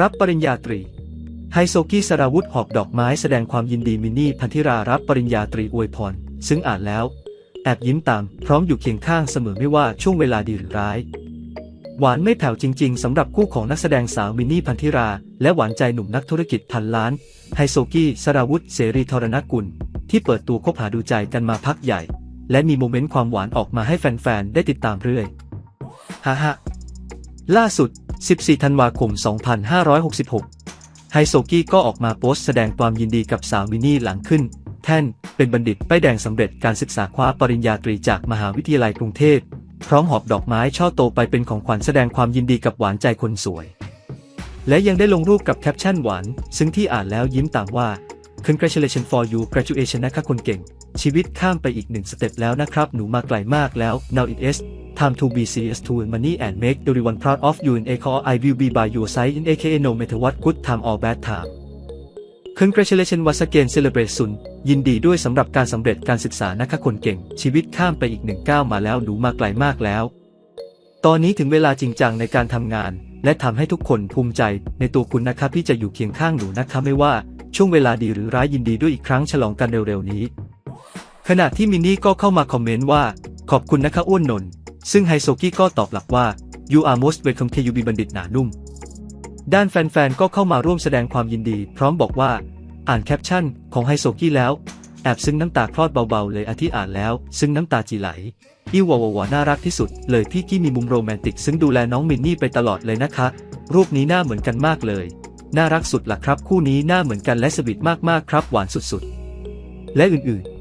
รับปริญญาตรี ไฮโซกี้สราวุธหอบดอกไม้แสดงความยินดีมินนี่พันธิรารับปริญญาตรีอวยพร ซึ่งอ่านแล้ว แอบยิ้มตาม พร้อมอยู่เคียงข้างเสมอไม่ว่าช่วงเวลาดีหรือร้าย หวานไม่แผ่วจริง ๆสำหรับคู่ของนักแสดงสาวมินนี่พันธิรา และหวานใจหนุ่มนักธุรกิจพันล้าน ไฮโซกี้สราวุธเสรีธรณกุล ที่เปิดตัวคบหาดูใจกันมาพักใหญ่ และมีโมเมนต์ความหวานออกมาให้แฟนๆได้ติดตามเรื่อยฮ่าฮ่าล่าสุด 14 ธันวาคม 2566 ไฮโซกี้ก็ออกมาโพสต์แสดงความยินดีกับสาวมินนี่หลังขึ้น แท่นเป็นบัณฑิตป้ายแดงสำเร็จการศึกษาคว้าปริญญาตรีจากมหาวิทยาลัยกรุงเทพ พร้อมหอบดอกไม้ช่อโตไปเป็นของขวัญแสดงความยินดีกับหวานใจคนสวย และยังได้ลงรูปกับแคปชั่นหวาน ซึ่งที่อ่านแล้วยิ้มตามว่า congratulations for you graduation นะคะคนเก่ง ชีวิตข้ามไปอีกหนึ่งสเต็ปแล้วนะครับ หนูมาไกลมากแล้ว now it is time to be serious to money and make everyone proud of you in a call I will be by your side in aka no matter what good time or bad time congratulations once again celebrate soon ยินดีด้วยสำหรับการสำเร็จการศึกษานะคะคนเก่ง ชีวิตข้ามไปอีกหนึ่งก้าวมาแล้วหนูมาไกลมากแล้ว ตอนนี้ถึงเวลาจริงจังในการทำงาน และทำให้ทุกคนภูมิใจในตัวคุณนะครับที่จะอยู่เคียงข้างหนูนะคะไม่ว่าช่วงเวลาดีหรือร้ายยินดีด้วยอีกครั้งฉลองกันเร็วๆนี้ ขณะที่มินนี่ก็เข้ามาคอมเมนต์ว่า ขอบคุณนะคะอ้วนนน ซึ่งไฮโซกี้ก็ตอบหลักว่า you are most welcome to be บัณฑิตหนานุ่ม ด้านแฟนๆ ก็เข้ามาร่วมแสดงความยินดี พร้อมบอกว่า อ่านแคปชั่นของไฮโซกี้แล้ว แอบซึ้งน้ำตาคลอดเบาๆ เลยอาที่อ่านแล้ว ซึ่งน้ำตาจีไหลอิววาวาวาน่ารักที่สุด เลยพี่กี้มีมุมโรแมนติก ซึ่งดูแลน้องมินนี่ไปตลอดเลยนะคะ รูปนี้หน้าเหมือนกันมากเลย น่ารักสุดล่ะครับ คู่นี้หน้าเหมือนกันและสวีทมากๆครับหวานสุดๆ และอื่นๆ